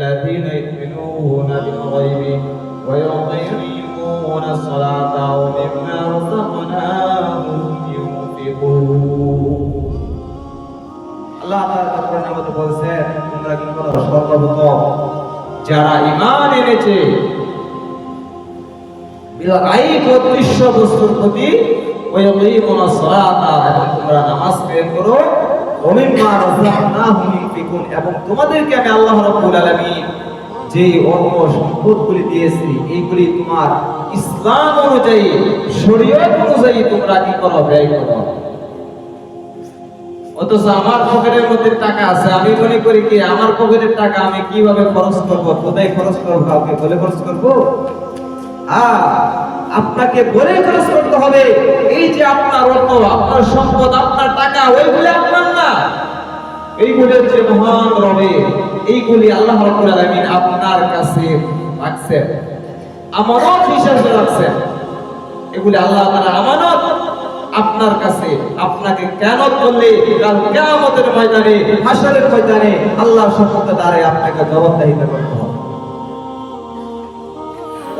الذين يؤمنون بالغيب ويقيمون الصلاة ومما رزقناهم ينفقون. আল্লাহ তাআলা কোরআনের মধ্যে বলেছেন তোমরা কি করো? সর্বপ্রথম যারা ঈমান এনেছে বিলগাইব অদৃশ্য বস্তুর প্রতি ওয়ায়াকিমুনা সালাতা এবং তোমরা নামাজ কায়েম করো। এবং তোমাদেরকে আমি আল্লাহ যে সম্পদগুলি দিয়েছি, এইগুলি তোমার ইসলাম অনুযায়ী, শরীয়ত অনুযায়ী তোমরা কি করো, ব্যয় করো। অথচ আমার পকেটের মধ্যে টাকা আছে, আমি মনে করি কি, আমার পকেটের টাকা আমি কীভাবে খরচ করব, কোথায় খরচ করব, কাউকে বলে খরচ করব? হ্যাঁ আপনাকে বলে খরচ করতে হবে। এই যে আপনার অর্থ আপনার সম্পদ, আপনার টাকা ওইগুলি আপনার না। এইগুলি হচ্ছে মহান রবে এইগুলি আল্লাহ রাব্বুল আপনার কাছে রাখছেন। আমানত হিসেবে রাখছেন। এগুলি আল্লাহ তাআলা আমানত আপনার কাছে, আপনাকে কেন করলে, কাল কিয়ামতের ময়দানে, হাসরের ময়দানে আল্লাহর সম্মুখে দাঁড়ায় আপনাকে জবাবদিহিতা করতে হবে।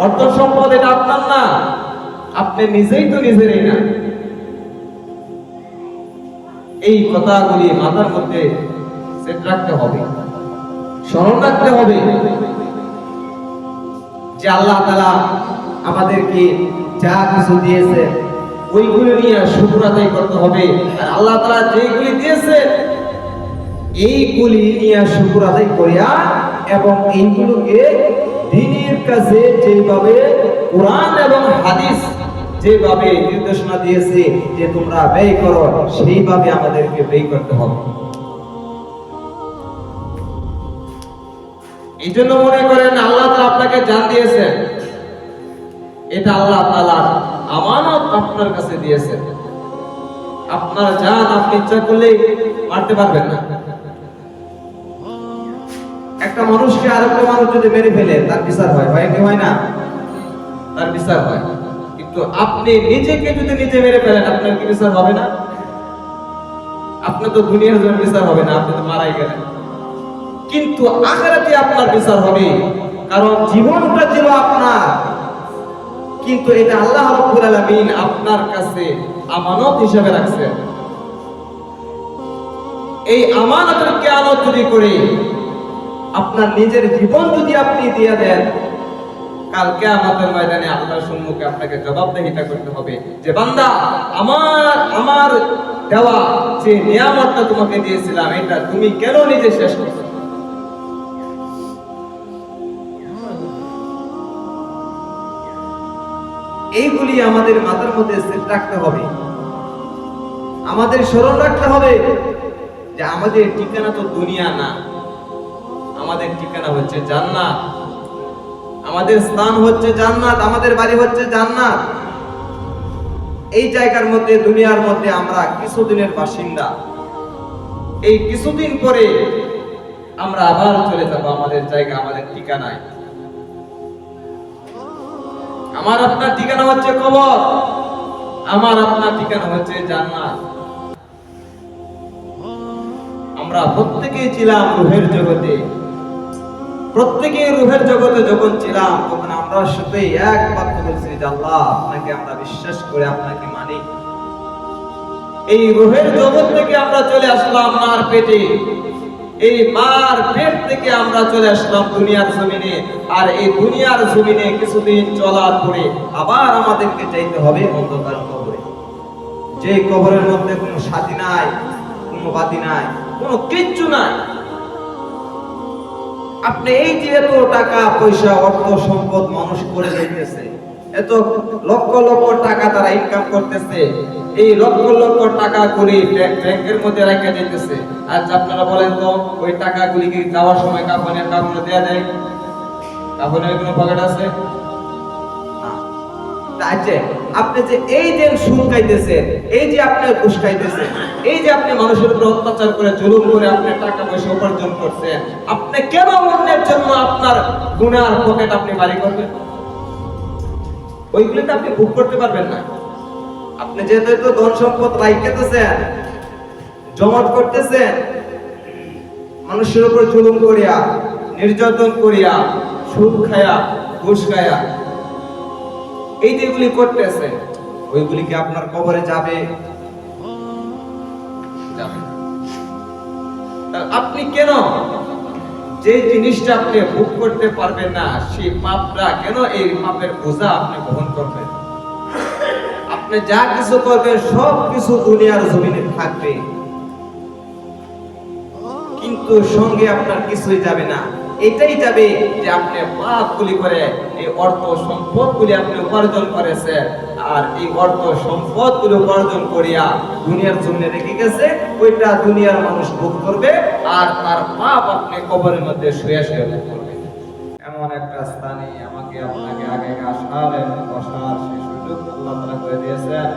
অর্থ সম্পদ এটা আপনার না। আপনি নিজেই তো নিজেরই না। এই কথাগুলি মাথার মধ্যে সেট রাখতে হবে। স্মরণ রাখতে হবে যে আল্লাহ তাআলা আমাদেরকে যা কিছু দিয়েছে ওইগুলো নিয়ে শুকর আদায় করতে হবে। আর আল্লাহ তালা যেগুলি দিয়েছে এইগুলি নিয়ে শুকর আদায় করিয়া এবং এইগুলোকে দিনের কাছে যেভাবে কোরআন এবং হাদিস যেভাবে নির্দেশনা দিয়েছে যে তোমরা ব্যয় করো, সেইভাবে আমাদেরকে ব্যয় করতে হবে। এই জন্য মনে করেন আল্লাহ তাআলা আপনাকে জান দিয়েছেন। এটা আল্লাহ তাআলার আমানত আপনার কাছে দিয়েছেন। আপনার জান আপনি ইচ্ছা করলে মারতে পারবেন না। একটা মানুষকে আরেকটা মানুষ যদি মেরে ফেলে, তার বিচার হয়। হয় কি হয় না? তার বিচার হয়। কিন্তু আপনি নিজেকে যদি নিজে মেরে ফেলেন, আপনার কি বিচার হবে না? আপনার তো দুনিয়ার জন্য বিচার হবে না, আপনি তো মারাই গেলেন। কিন্তু আখেরাতে আপনার বিচার হবে, কারণ জীবনটা ছিল আপনার। কিন্তু এটা আল্লাহ রাব্বুল আলামিন আপনার কাছে আমানত হিসেবে রাখছেন। এই আমানতের কিয়ামত যদি করে আপনার নিজের জীবন যদি আপনি দিয়ে দেন কালকে আমাদের ময়দানে আল্লাহর সম্মুখে আপনাকে জবাবদিহিতা করতে হবে যে, বান্দা, আমার আমার দেওয়া যে নিয়ামতটা তোমাকে দিয়েছিলাম, এটা তুমি কেন নিজে শেষ করছ? এইগুলি আমাদের মাথার মধ্যে সেট রাখতে হবে। আমাদের স্মরণ রাখতে হবে যে, আমাদের ঠিকানা তো দুনিয়া না। আমাদের ঠিকানা হচ্ছে জান্নাত। আমাদের স্থান হচ্ছে জান্নাত, আমাদের বাড়ি হচ্ছে জান্নাত। এই জায়গার মধ্যে, দুনিয়ার মধ্যে আমরা কিছুদিনের বাসিন্দা। এই কিছুদিন পরে আমরা আবার চলে যাব আমাদের জায়গা, আমাদের ঠিকানায়। আমার আপনার ঠিকানা হচ্ছে কবর। আমার আপনার ঠিকানা হচ্ছে জান্নাত। আমরা প্রত্যেকেই ছিলাম রুহের জগতে। প্রত্যেকে রুহের জগতে যখন ছিলাম, তখন আমরা শুধু এক বাক্য বলছি যে আল্লাহ আপনাকে আমরা বিশ্বাস করে আপনাকে মানি। এই রুহের জগৎ থেকে আমরা চলে আসলাম মার পেটে। এই মার পেট থেকে আমরা চলে আসলাম দুনিয়ার জমিনে। আর এই দুনিয়ার জমিনে কিছুদিন চলার পরে আবার আমাদেরকে চাইতে হবে অন্ধকার কবরে। যে কবরের মধ্যে কোনো সাথী নাই, কোনো বাতি নাই, কোনো কিচ্ছু নাই। আপনি এই যে এত টাকা, পয়সা, অর্থ, সম্পদ মানুষ করে দিতেছে এত লক্ষ লক্ষ টাকা তারা ইনকাম করতেছে, এই লক্ষ লক্ষ টাকা করে ব্যাংকের মধ্যে রেখে যেতেছে আর আপনারা বলেন তো, ওই টাকাগুলি কি যাওয়ার সময় কাপনের কাপড় দেওয়া যায় কাপনের কোনো পকেট আছে। আছে। আপনি যে এই যে এই যে এই যে আপনি মানুষের উপর অত্যাচার করে, জুলুম করে আপনি টাকা পয়সা উপার্জন আপনি কেন অন্যের জন্য আপনার পকেট আপনি বাড়ি করবেন? ওইগুলো তো আপনি ভোগ করতে পারবেন না। আপনি যেহেতু ধন সম্পদ রাইখেতেছেন জমাট করতেছেন, মানুষের উপর জুলুম করিয়া, নির্যাতন করিয়া, সুদ খায়া, ঘুষ খায়া এই যেগুলি করতেছে, ওইগুলি কি আপনার কবরে যাবে? আপনি কেন যে জিনিসটা আপনি ভোগ করতে পারবেন না, সেই পাপটা কেন এই পাপের বোঝা আপনি বহন করবেন? আপনি যা কিছু করবেন, সব কিছু দুনিয়ার জমিনে থাকবে। কিন্তু সঙ্গে আপনার কিছুই যাবে না। এটাই যাবে যে আপনি পাপগুলি করে এই অর্থ সম্পদগুলি আপনি উপার্জন করেছেন। আর এই অর্থ সম্পদগুলি উপার্জন করিয়া দুনিয়ার জন্য রেখে গেছে, ওইটা দুনিয়ার মানুষ ভোগ করবে আর তার পাপ আপনি কবরের মধ্যে শুয়ে শুয়ে ভোগ করবে। এমন একটা স্থানে আমাকে আপনাকে আগে আসার এবং বসার সেই সুযোগ আল্লাহ তাআলা করে দিয়েছেন।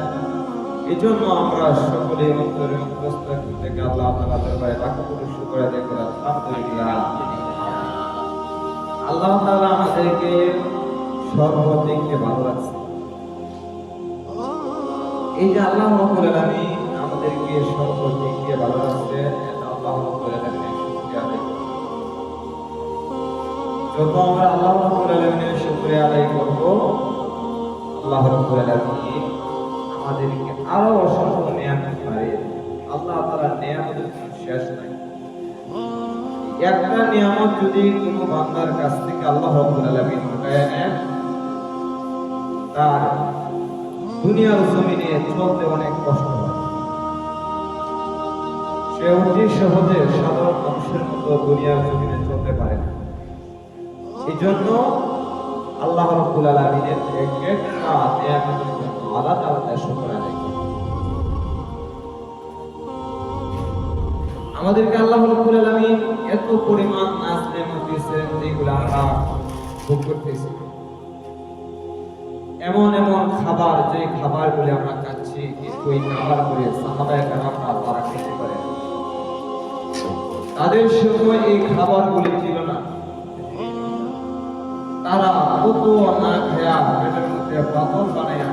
এই জন্য আমরা সকলে অন্তরে অন্তস্থ থেকে আল্লাহ তাআলা দরবারে লাখ কোটি শুকর আদায় আলহামদুলিল্লাহ। আল্লাহ তাআলা আমাদেরকে সর্বদিকে ভালো রাখছে এই যে আল্লাহ রাব্বুল আলামিন আমাদেরকে সর্বদিক দিয়ে ভালো রাখছে আল্লাহ রাব্বুল আলামিনের শুকরিয়া আদায় যত আমরা আল্লাহ রাব্বুল আলামিনের শুকরিয়া আদায় করব, আল্লাহ রাব্বুল আলামিন আমাদেরকে আরও অসংখ্য নিয়ামত বাড়িয়ে। আল্লাহ তাআলার নিয়ামতের কোনো শেষ নাই। একটা নিয়ামত যদি কোনো বান্দার কাছ থেকে আল্লাহ রাব্বুল আলামিন নেন, তার দুনিয়ার জমিনে চলতে অনেক কষ্ট সে অতি সহজে সাধারণ মানুষের মতো দুনিয়ার জমিনে চলতে পারে না। এই জন্য আল্লাহ রাব্বুল আলামিনের এক আলাদা আলাদা আমাদেরকে আল্লাহ রাব্বুল আলামিন এত পরিমাণ নাজ নেমত দিয়েছেন যেগুলো আমরা ভোগ করতেছি। এমন এমন খাবার, যে খাবারগুলি আমরা খাচ্ছি, কিন্তু এই খাবারগুলি সাহাবায়ে কেরামরা তারা খেতে পারে। তাদের সময় এই খাবারগুলি ছিল না। তারা কত না খেয়া পেটের মধ্যে পাথর বানায়া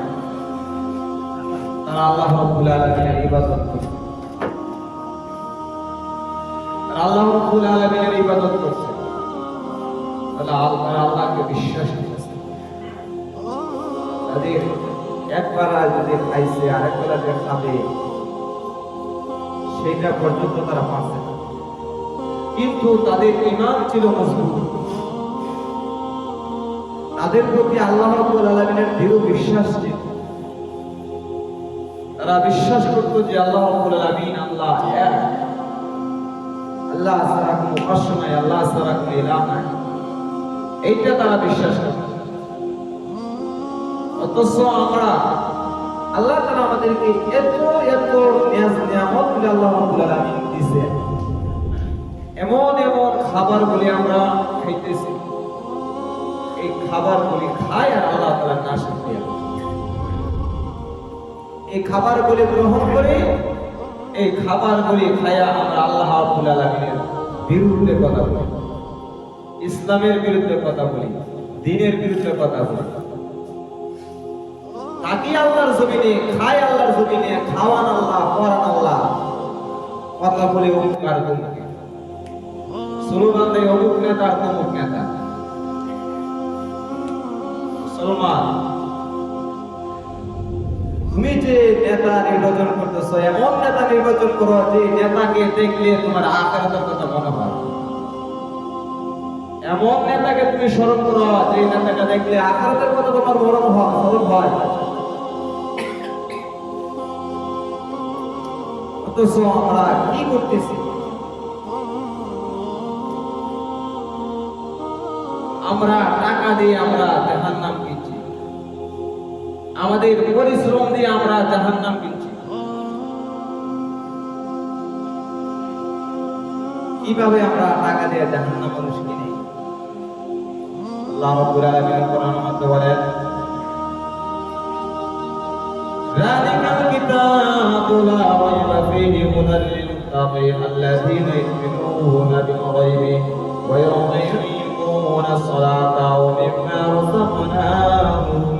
তারা আল্লাহ রাব্বুল আলামিনের ইবাদত করছে আল্লাহ রাব্বুল আলামিনের ইবাদত করছে। তাহলে আল্লাহ আল্লাহকে বিশ্বাস করেছে। তাদের একবার যদি খাইছে আরেকবার যে খাবে সেটা পর্যন্ত তারা পারছে না। কিন্তু তাদের ইমান ছিল মজবুত। তাদের প্রতি আল্লাহ রাব্বুল আলামিনের দৃঢ় বিশ্বাস ছিল। তারা বিশ্বাস করত যে আল্লাহ রাব্বুল আলামিন আল্লাহ এক। আল্লাহ উপাস্য আল্লাহ এইটা তারা বিশ্বাস করত অথচ আমরা আল্লাহ তাআলা আমাদেরকে এত এত নিয়ামত গুলি আল্লাহ রাব্বুল এমন এমন বলে আমরা খাইতেছি। এই খাবারগুলি খাই আর আল্লাহ এই খাবারগুলি গ্রহণ করে এই খাবারগুলি খায়া আমরা আল্লাহ রাব্বুল আলামিনের বিরুদ্ধে কথা বলি। ইসলামের বিরুদ্ধে কথা বলি দ্বীনের বিরুদ্ধে কথা বলি। তাকি আল্লাহর জমিনে, খায় আল্লাহর জমিনে, খাওয়ান আল্লাহ পরান আল্লাহ, কথা বলে অমুক আর তমুক স্লোগান দেয় অমুক নেতা তমুক নেতা। মুসলমান তুমি যে নেতা নির্বাচন করতেছো, এমন নেতা নির্বাচন করো যে নেতাকে দেখলে তোমার আখেরাতের কথা মনে হয়। এমন নেতাকে তুমি স্মরণ করো যে নেতাকে দেখলে আখেরাতের কথা তোমার মরণ হয় স্মরণ হয়। আমরা কি করতেছি? আমরা টাকা দিয়ে আমরা জাহান নাম কিনছি আমাদের পরিশ্রম দিয়ে আমরা জাহান নাম কিনছি। কীভাবে আমরা টাকা দিয়ে জাহান নাম মানুষ কিনি? আল্লাহ রাব্বুল আলামিন কোরআন মধ্যে বলেন যালিকাল কিতাবু লা রাইবা ফীহি হুদাল লিল-মুত্তাকিন আল্লাযীনা ইউমিনুনা বিল-গায়বি ওয়া ইউকিমুনা আস-সালাতা ওয়া মিম্মা রাযাকনাহুম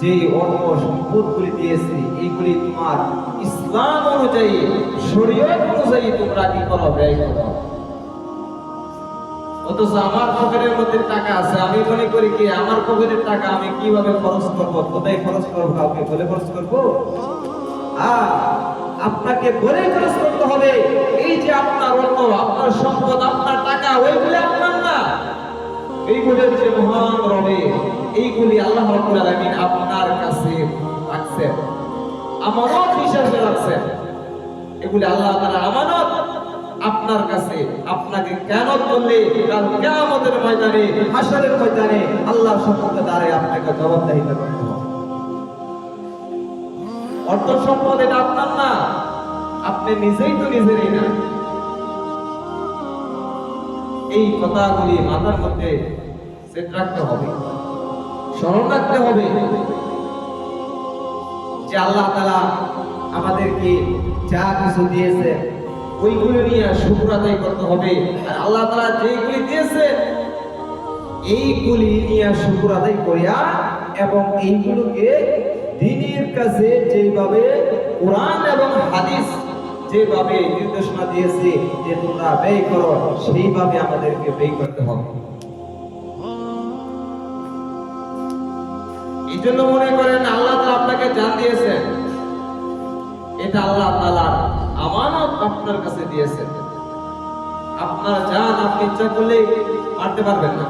যে অর্থ সম্পদগুলি দিয়েছি, এইগুলি তোমার ইসলাম অনুযায়ী, শরীয়ত অনুযায়ী তোমরা কি করো, ব্যয় করো। অথচ আমার পকেটের মধ্যে টাকা আছে, আমি মনে করি কি, আমার পকেটের টাকা আমি কীভাবে খরচ করব, কোথায় খরচ করব, কাউকে বলে খরচ করব? আর আপনাকে বলে খরচ করতে হবে, এই যে আপনার অর্থ, আপনার সম্পদ, আপনার টাকা, ওইগুলি আপনার এইগুলি হচ্ছে মহান রবে এইগুলি আল্লাহ রাব্বুল আলামিন আপনার কাছে রাখছেন। আমানত হিসাবে রাখছেন। এগুলি আল্লাহ তাআলা আমানত আপনার কাছে, আপনাকে কেন করলে কাল কিয়ামতের ময়দানে, হাসরের ময়দানে আল্লাহর সম্মুখে দাঁড়ায় আপনাকে জবাবদিহিতা করতে হবে। অর্থ সম্পদ এটা আপনার না, আপনি নিজেই তো নিজেরই না। এই কথাগুলি মাথার মধ্যে সেট রাখতে হবে। স্মরণ রাখতে হবে যে আল্লাহ তাআলা আমাদেরকে যা কিছু দিয়েছে ওইগুলো নিয়ে শুকর আদায় করতে হবে। আর আল্লাহ তাআলা যেগুলি দিয়েছে এইগুলি নিয়ে শুকর আদায় করিয়া এবং এইগুলোকে দিনের কাছে যেভাবে কোরআন এবং হাদিস যেভাবে নির্দেশনা দিয়েছে যে তোমরা ব্যয় করো, সেইভাবে আমাদেরকে ব্যয় করতে হবে। এই জন্য মনে করেন আল্লাহ আপনাকে জান দিয়েছেন। এটা আল্লাহ তাআলার আমানত আপনার কাছে দিয়েছেন। আপনার জান আপনি ইচ্ছা করলে মারতে পারবেন না।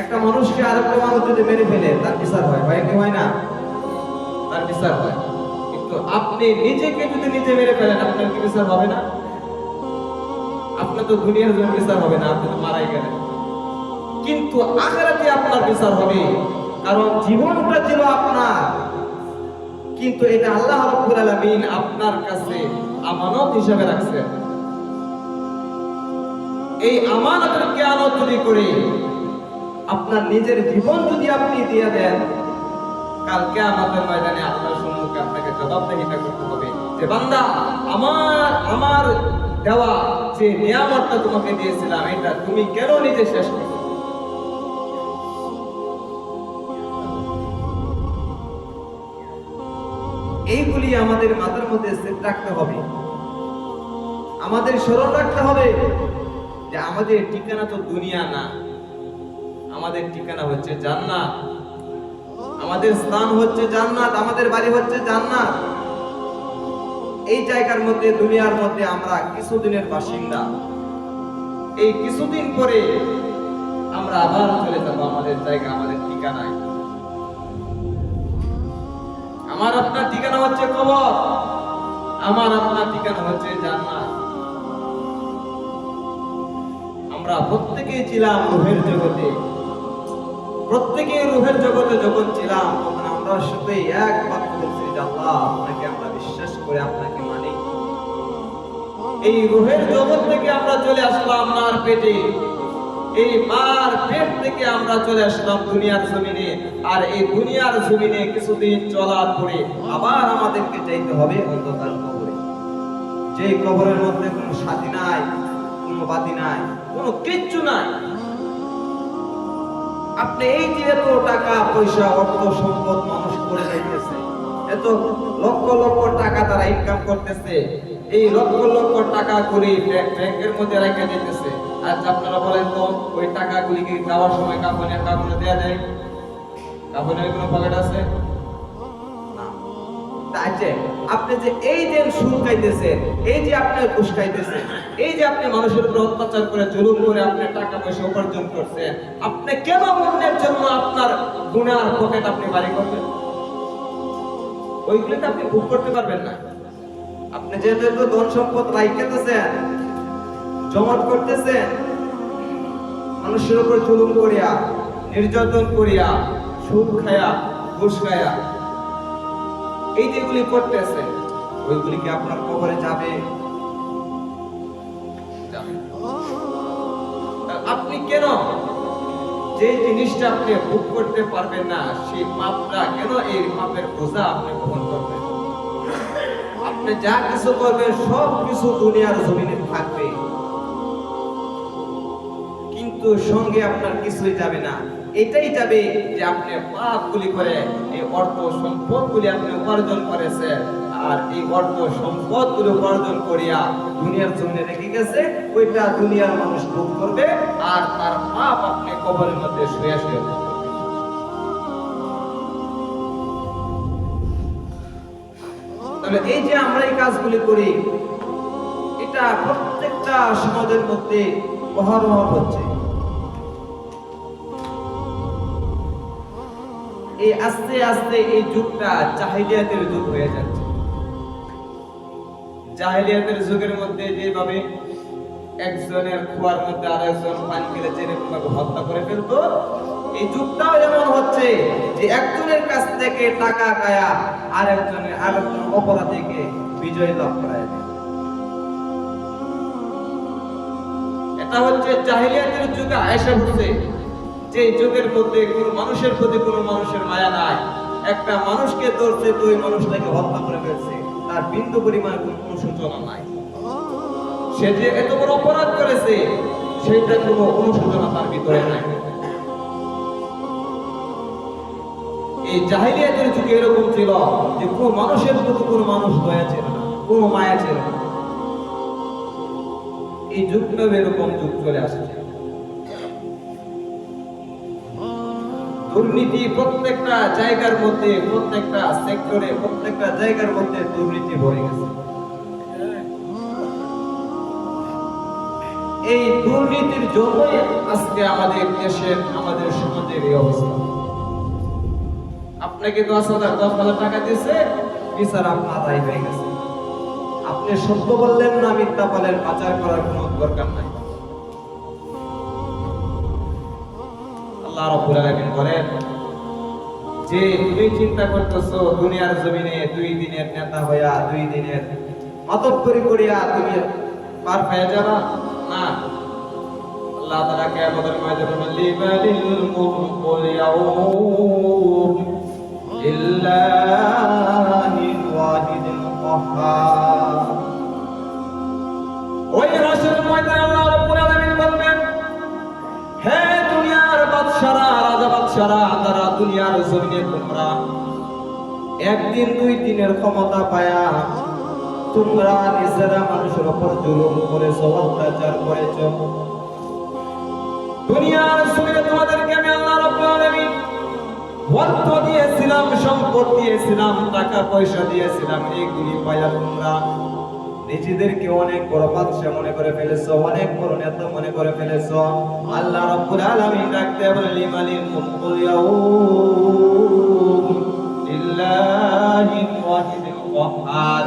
একটা মানুষকে আরেকটা মানুষ যদি মেরে ফেলে, তার বিচার হয়। হয় কি হয় না? তার বিচার হয়। কিন্তু আপনি নিজেকে যদি নিজে মেরে ফেলেন, আপনার কি বিচার হবে না? আপনার তো দুনিয়ার জন্য বিচার হবে না, আপনি তো মারাই গেলেন। কিন্তু আখেরাতে আপনার বিচার হবে, কারণ জীবনটা ছিল আপনার। কিন্তু এটা আল্লাহ রাব্বুল আলামিন আপনার কাছে আমানত হিসেবে রাখছেন। এই আমানতের কিয়ামত যদি করে, আপনার নিজের জীবন যদি আপনি দিয়ে দেন কাল কিয়ামতের ময়দানে আল্লাহর সম্মুখে আপনাকে জবাবদিহিতা করতে হবে। যে বান্দা, আমার আমার দেওয়া যে নিয়ামতটা তোমাকে দিয়েছিলাম, এটা তুমি কেন নিজে শেষ করছ? এইগুলি আমাদের মাথার মধ্যে সেট রাখতে হবে। আমাদের স্মরণ রাখতে হবে যে আমাদের ঠিকানা তো দুনিয়া না। আমাদের ঠিকানা হচ্ছে জান্নাত। আমাদের স্থান হচ্ছে জান্নাত, আমাদের বাড়ি হচ্ছে জান্নাত। এই জায়গার মধ্যে, দুনিয়ার মধ্যে আমরা কিছুদিনের বাসিন্দা। এই কিছুদিন পরে আমরা আবার চলে যাব আমাদের জায়গা, আমাদের ঠিকানায়। আমার আপনার ঠিকানা হচ্ছে কবর। আমার আপনার ঠিকানা হচ্ছে জান্নাত। আমরা প্রত্যেকেই ছিলাম রুহের জগতে। প্রত্যেকেই রুহের জগতে যখন ছিলাম, তখন আমরা শুধু এক বাক্য বলছি যে আল্লাহ আপনাকে আমরা বিশ্বাস করে আপনাকে মানি। এই রুহের জগৎ থেকে আমরা চলে আসলাম মার পেটে। এই মার পেট থেকে আমরা চলে আসলাম দুনিয়ার জমিনে। আর এই দুনিয়ার জমিনে কিছুদিন চলার পরে আবার আমাদেরকে যাইতে হবে অন্ধকার কবরে। যে কবরের মধ্যে কোনো সাথী নাই, কোনো বাতি নাই, কোনো কিচ্ছু নাই। আপনি এই যে এত টাকা, পয়সা, অর্থ সম্পদ মানুষ করে যাইতেছে, এত লক্ষ লক্ষ টাকা তারা ইনকাম করতেছে, এই লক্ষ লক্ষ টাকা করে ব্যাংক- ব্যাংকের মধ্যে রাখা যেতেছে আর আপনারা বলেন তো, ওই টাকাগুলি কি যাওয়ার সময় কাপড়ের কাপড়ে দেওয়া যায়? কাপড়ের কোনো পকেট আছে? তাইছে আপনি যে এই যে সুদ খাইতেছেন এই যে ঘুষ খাইতেছেন, এই যে আপনি মানুষের উপর অত্যাচার করে, জুলুম করে আপনি টাকা পয়সা উপার্জন করছেন, আপনি কেন জন্য আপনার গুনার পকেট আপনি বাড়ি করবেন? ওইগুলো তো আপনি ভোগ করতে পারবেন না। আপনি যেহেতু ধন সম্পদ রাইখেতেছেন জমট করতেছেন, মানুষের উপর জুলুম করিয়া, নির্যাতন করিয়া, সুদ খায়া, ঘুষ খায়া এই যেগুলি করতেছে, ওইগুলি কি আপনার কবরে যাবে। আপনি কেন যে জিনিসটা আপনি ভোগ করতে পারবেন না, সেই পাপটা কেন এই পাপের বোঝা আপনি বহন করবেন? আপনি যা কিছু করবেন, সব কিছু দুনিয়ার জমিনে থাকবে। কিন্তু সঙ্গে আপনার কিছুই যাবে না। এটাই যাবে যে আপনি পাপগুলি করে, এই অর্থ সম্পদগুলি আপনি উপার্জন করেছেন আর এই অর্থ সম্পদগুলি উপার্জন করিয়া দুনিয়ার জমিনে রেখে গেছে, ওইটা দুনিয়ার মানুষ ভোগ করবে, আর তার পাপ আপনি কবরের মধ্যে শুয়ে শুয়ে তাহলে এই যে আমরা এই কাজগুলি করি, এটা প্রত্যেকটা সমাজের মধ্যে অহরহ হচ্ছে। এই আস্তে আস্তে এই যুগটা জাহিলিয়াতের যুগ হয়ে যাচ্ছে জাহিলিয়াতের যুগের মধ্যে যেভাবে একজনের কুয়ার মধ্যে আরেকজন পানি ফেলে যেরকম ভাবে হত্যা করে ফেলতো, এই যুগটাও এমন হচ্ছে যে একজনের কাছ থেকে টাকা কায়া আর একজনের আরেকজন অপরাধীকে বিজয় লাভ করায় দেয়। এটা হচ্ছে জাহিলিয়াতের যুগে আয়েশা হচ্ছে যে যুগের মধ্যে কোনো মানুষের প্রতি কোনো মানুষের মায়া নাই, একটা মানুষকে ধরছে তো ওই মানুষটাকে হত্যা করে ফেলছে। তার বিন্দু পরিমাণ কোনো অনুশোচনা নাই। সে যে এত বড় অপরাধ করেছে সেটা কোনো অনুশোচনা তার ভিতরে নাই। এই জাহিলিয়াতের যুগে এরকম ছিল যে কোনো মানুষের প্রতি কোনো মানুষ দয়া ছিল না, কোনো মায়া ছিল না। এই যুগটা এরকম যুগ চলে আসছে। দুর্নীতি প্রত্যেকটা জায়গার মধ্যে, প্রত্যেকটা সেক্টরে প্রত্যেকটা জায়গার মধ্যে দুর্নীতি ভরে গেছে। এই দুর্নীতির জন্যই আজকে আমাদের দেশের, আমাদের সমাজের এই অবস্থা। আপনাকে দশ হাজার দশ হাজার টাকা দিয়েছে, বিচার আপনার আদায় হয়ে গেছে। আপনি সত্য বললেন না মিথ্যা বলেন, পাচার করার কোনো দরকার নাই। আল্লাহ রাব্বুল আলামিন বলেন, যে তুমি চিন্তা করতেছো দুনিয়ার জমিনে দুই দিনের নেতা হইয়া দুই দিনের মাতব্বরি করিয়া তুমি পার পেয়ে যাবা? না। আল্লাহ তাআলা কিয়ামতের ময়দানে বলেন লিমানিল মুলকুল ইয়াউম লিল্লাহিল ওয়াহিদিল কাহ্হার ওই হাসরের ময়দানে আল্লাহ রাব্বুল আলামিন বলবেন হে বাদশারা তারা দুনিয়ার জমিনে তোমরা একদিন, দুই দিনের ক্ষমতা পায়া তোমরা নিজেরা মানুষের উপর জুলুম করেছ অত্যাচার করেছ। দুনিয়ার জমিনে তোমাদেরকে আমি আল্লাহ রাব্বুল অর্থ দিয়েছিলাম, সম্পদ দিয়েছিলাম টাকা পয়সা দিয়েছিলাম, এইগুলি পাইয়া তোমরা নিজেদেরকে অনেক বড় বাদশা মনে করে ফেলেছো, অনেক বড় নেতা মনে করে ফেলেছো। আল্লাহ রাব্বুল আলামিন ডাকতে বলে লিমানিল মুকুল ইয়াউম লিল্লাহি ওয়াহিদুল কাহ্হার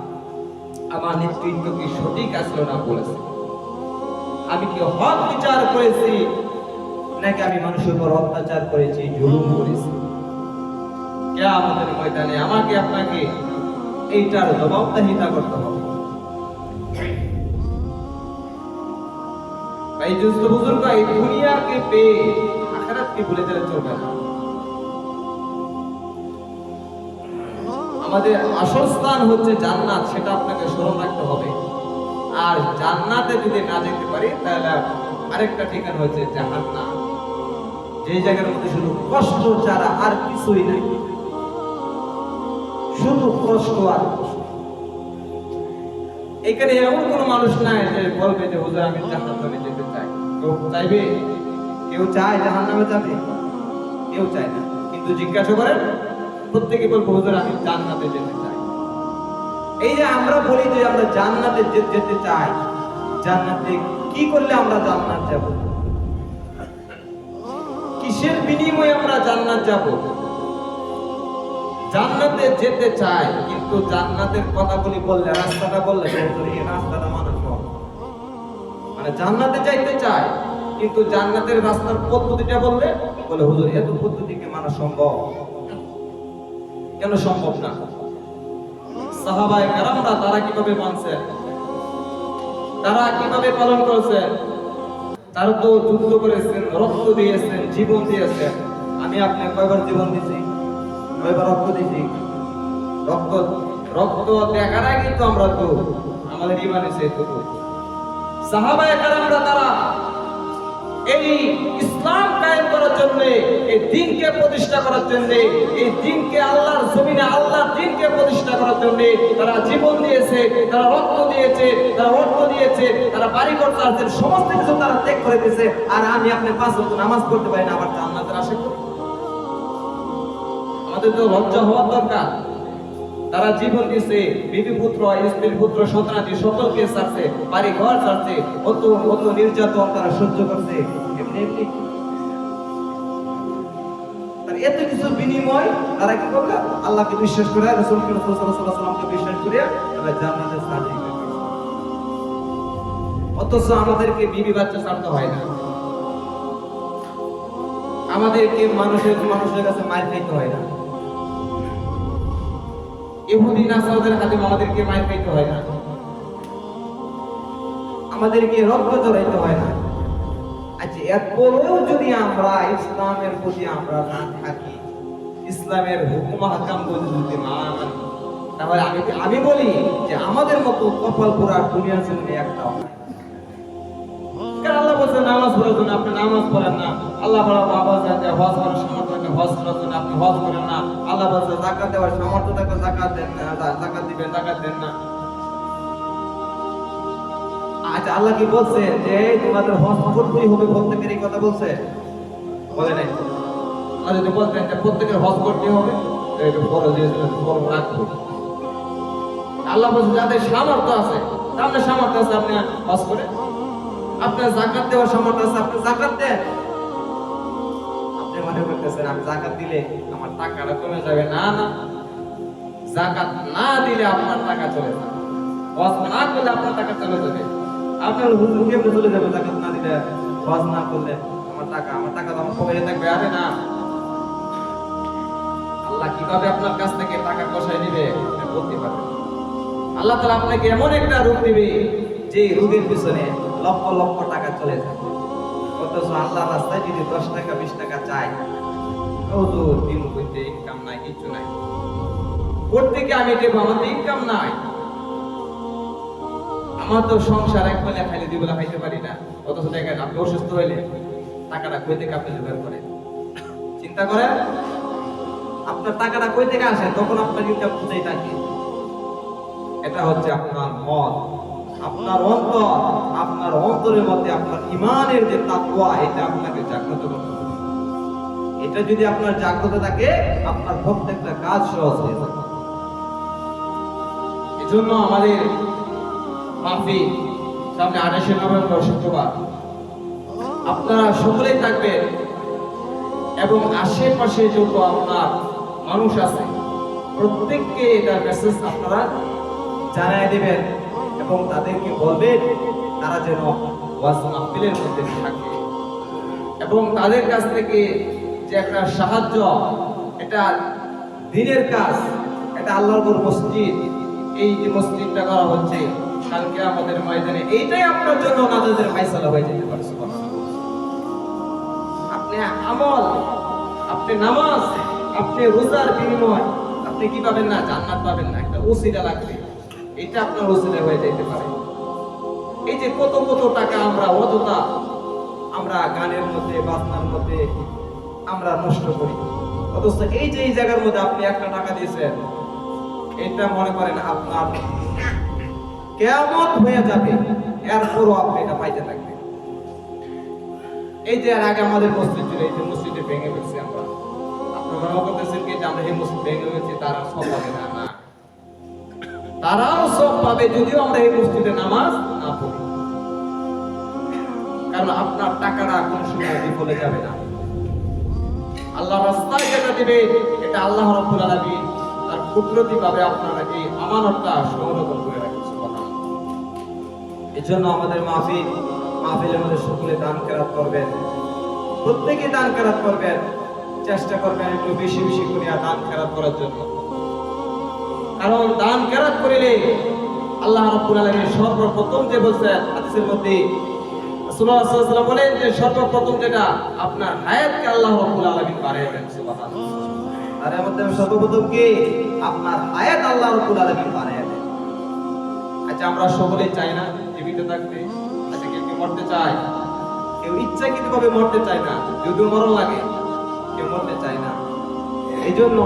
আমার নেতৃত্ব কি সঠিক আসলো না বলেছে আমি কি হক বিচার করেছি, নাকি আমি মানুষের উপর অত্যাচার করেছি, জুলুম করেছি? কে আমাদের ময়দানে আমাকে আপনাকে এইটার জবাবদাহিতা করতে হবে। এই দুস্থ বুজুর্গ, এই দুনিয়াকে পেয়ে আখেরাতকে ভুলে গেলে চলবে না। আমাদের আসল স্থান হচ্ছে জান্নাত, সেটা আপনাকে স্মরণ রাখতে হবে। আর জান্নাতে যদি না যেতে পারি, তাহলে আরেকটা ঠিকানা হচ্ছে জাহান্নাম। যে জায়গার মধ্যে শুধু কষ্ট ছাড়া আর কিছুই নাই। শুধু কষ্ট আর এখানে এমন কোনো মানুষ নাই যে বলবে যে, হুজুর, আমি জাহান্নামে যেতে চাই। কেউ চাইবে? কেউ চায় জাহান্নামে যাবে? কেউ চায় না। কিন্তু জিজ্ঞাসা করেন প্রত্যেকে বলব, হুজুর, আমি জান্নাতে যেতে চাই। এই যে আমরা বলি যে আমরা জান্নাতে যেতে চাই, জান্নাতে কি করলে আমরা জান্নাত যাব? কিসের বিনিময়ে আমরা জান্নাত যাব? জান্নাতে যেতে চাই, কিন্তু জান্নাতের কথাগুলি বললে, রাস্তাটা বললে এই রাস্তাটা মানুষ মানে জান্নাতে যাইতে চায়, কিন্তু জান্নাতের রাস্তার পদ্ধতিটা বললে, বলে, হুজুর, এত পদ্ধতিকে মানা সম্ভব? কেন সম্ভব না? সাহাবায়ে কারামরা তারা কীভাবে মানছে? তারা কীভাবে পালন করেছেন তারা তো যুদ্ধ করেছেন, রক্ত দিয়েছেন, জীবন দিয়েছেন। আমি আপনি কয়বার জীবন দিয়েছি কয়বার রক্ত দিয়েছি রক্ত রক্ত দেখার আগে তো আমরা তো, আমাদের ইমান এসে তো সাহাবায়ে কারামরা তারা এই ইসলাম কায়েম করার জন্য, এই দিনকে প্রতিষ্ঠা করার জন্য, এই দিনকে আল্লাহর জমিনে, আল্লাহর দিনকে প্রতিষ্ঠা করার জন্য তারা জীবন দিয়েছে, তারা রক্ত দিয়েছে, তারা অর্থ দিয়েছে, তারা বাড়ি করতে আছে সমস্ত কিছু তারা ত্যাগ করে দিয়েছে। আর আমি আপনি পাঁচ বছর নামাজ পড়তে পারি না, আবার জান্নাতের আশা করি আমাদের তো লজ্জা হওয়ার দরকার। তারা জীবন দিছে, বিবি পুত্র স্ত্রীর পুত্র, সন্তানাদি সকলকে ছাড়ছে বাড়ি ঘর ছাড়ছে কত কত নির্যাতন তারা সহ্য করছে এত কিছু বিনিময়, তারা কি আল্লাহকে বিশ্বাস করে, রসুলকে, রসুল সাল্লামকে বিশ্বাস করে তারা সার্টিফিকেট অথচ আমাদেরকে বিবি বাচ্চা ছাড়তে হয় না। আমাদেরকে মানুষের মানুষের কাছে মার খাইতে হয় না। ইহুদি হাতে আমাদেরকে খাইতে হয় না। আমাদেরকে রক্ত হয় না। আচ্ছা এরপরেও যদি আমরা ইসলামের প্রতি আমরা না থাকি, ইসলামের হুকুম হাকাম যদি না তাহলে আমি আমি বলি যে আমাদের মতো কপাল পুরা দুনিয়ার জমিনে একটা আল্লাহ বলছে নামাজ পড়ার জন্য আপনি নামাজ পড়েন না। আল্লাহ বলা বাবা যাতে করার সামর্থ্য থাকে হজ করার আপনি হজ করেন না। আল্লাহ বলছে, জাকাত দেওয়ার সামর্থ্য থাকে, জাকাত দেন জাকাত দিবেন, জাকাত দেন না। আচ্ছা আল্লাহ কি বলছে যে, তোমাদের হজ করতেই হবে, প্রত্যেকের এই কথা বলছে? বলে নাই। আর যদি বলতেন যে, প্রত্যেকের হজ করতে হবে। আল্লাহ বলছে, যাদের সামর্থ্য আছে আপনার সামর্থ্য আছে, আপনি হজ করে আপনার জাকাত দেওয়ার সামর্থ্য আছে, আপনি জাকাত দেন। করতেছেন আমি জাকাত দিলে আমার টাকাটা কমে যাবে। না না। জাকাত না দিলে আপনার টাকা চলে যাবে। না করলে আপনার টাকা চলে যাবে। আপনার হুজুর কেমনে চলে যাবে জাকাত না দিলে না করলে আমার টাকা? আমার টাকা তো আমার থাকবে, আরে না। আল্লাহ কীভাবে আপনার কাছ থেকে টাকা কষাই বলতে আল্লাহ তাআলা আপনাকে এমন একটা রূপ দিবে, যে রূপের পিছনে লক্ষ লক্ষ টাকা চলে যাবে। অথচ আল্লাহ রাস্তায় যদি দশ টাকা, বিশ টাকা চাই হুজুর, দিন ইনকাম নাই, কিছু নাই। আমি ইনকাম নাই। আমার তো সংসার এক বেলা খাইলে দুই বেলা খাইতে পারি না। অথচ দেখেন, আপনি অসুস্থ হইলে টাকাটা কই থেকে আপনি জোগাড় করেন? চিন্তা করেন, আপনার টাকাটা কই থেকে আসে তখন আপনার ইনকাম কোথায় থাকে? এটা হচ্ছে আপনার মন। আপনার অন্তর, আপনার অন্তরের মধ্যে আপনার ইমানের যে তাকওয়া, এটা আপনাকে জাগ্রত করতে এটা যদি আপনার জাগ্রত থাকে, আপনার প্রত্যেকটা কাজ সহজ হয়ে যাবে। এজন্য আমাদের মাহফিল সামনে আঠাশে নভেম্বর, শুক্রবার। আপনারা সকলেই থাকবেন এবং আশেপাশে যত আপনার মানুষ আছে, প্রত্যেককে এটার মেসেজ আপনারা জানাই দিবেন এবং তাদেরকে বলবেন, তারা যেন ওয়াজ মাহফিলের মধ্যে থাকে। এবং তাদের কাছ থেকে যে একটা সাহায্য, এটা দিনের কাজ, এটা আল্লাহর মসজিদ, এই যে মসজিদটা করা হচ্ছে কালকে আমাদের ময়দানে, এইটাই আপনার জন্য নাজাদের ফাইসালা হয়ে যেতে পারে আপনি আমল, আপনি নামাজ, আপনি রোজার বিনিময়, আপনি কি পাবেন না? জান্নাত পাবেন না, একটা ওসিলা লাগবে। এটা আপনার ওসিলা হয়ে যেতে পারে। এই যে কত কত টাকা আমরা অযথা আমরা গানের মধ্যে, বাজনার মধ্যে আমরা নষ্ট করি। অথচ এই যে এই জায়গার মধ্যে আপনি একটা টাকা দিয়েছেন, এটা মনে করেন আপনার কেমন হয়ে যাবে, এরপরও আপনি এটা পাইতে থাকবেন। এই যে এর আগে আমাদের মসজিদ ছিল, এই যে মসজিদে ভেঙে ফেলছি আমরা। আপনারা করতেছেন কি আমরা এই মসজিদ ভেঙে ফেলছি, তারা সব পাবে না? না। তারাও সব পাবে যদিও আমরা এই মসজিদে নামাজ না পড়ি। কারণ আপনার টাকাটা কোন সময় বিফলে যাবে না। আল্লাহ রাস্তায় যেটা দিবে, এটা আল্লাহ রাব্বুল আলামিন তার কুদরতি ভাবে আপনার এই আমানতটা সংরক্ষণ করে রাখছে এই জন্য আমাদের মাহফিল, মাহফিলের মধ্যে সকলে দান কেরাত করবেন। প্রত্যেকে দান কেরাত করবেন। চেষ্টা করবেন একটু বেশি বেশি করে দান কেরাত করার জন্য। কারণ দান কেরাত করিলে আল্লাহ রাব্বুল আলামিন সর্বপ্রথম যে বলছেন, হাদিসের মধ্যে রাসূলুল্লাহ বলেন যে সর্বপ্রথম যেটা আপনার হায়াতকে আল্লাহ রাব্বুল আলামিন বাড়িয়ে দেন সুবহানাল্লাহ। আর এর সর্বপ্রথম কি? আপনার হায়াত আল্লাহ রাব্বুল আলামিন বাড়িয়ে দেন। আচ্ছা আমরা সকলে চাই না জীবিত থাকতে। আচ্ছা কেউ কেউ মরতে চায়? কেউ ইচ্ছাকৃত ভাবে মরতে চায় না যদিও মরণ লাগে কেউ মরতে চায় না। এই জন্য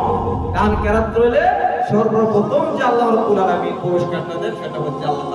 গান কেরাত রইলে সর্বপ্রথম যে আল্লাহ রব্বুল আলামিন পুরস্কারটা দেন সেটা হচ্ছে আল্লাহ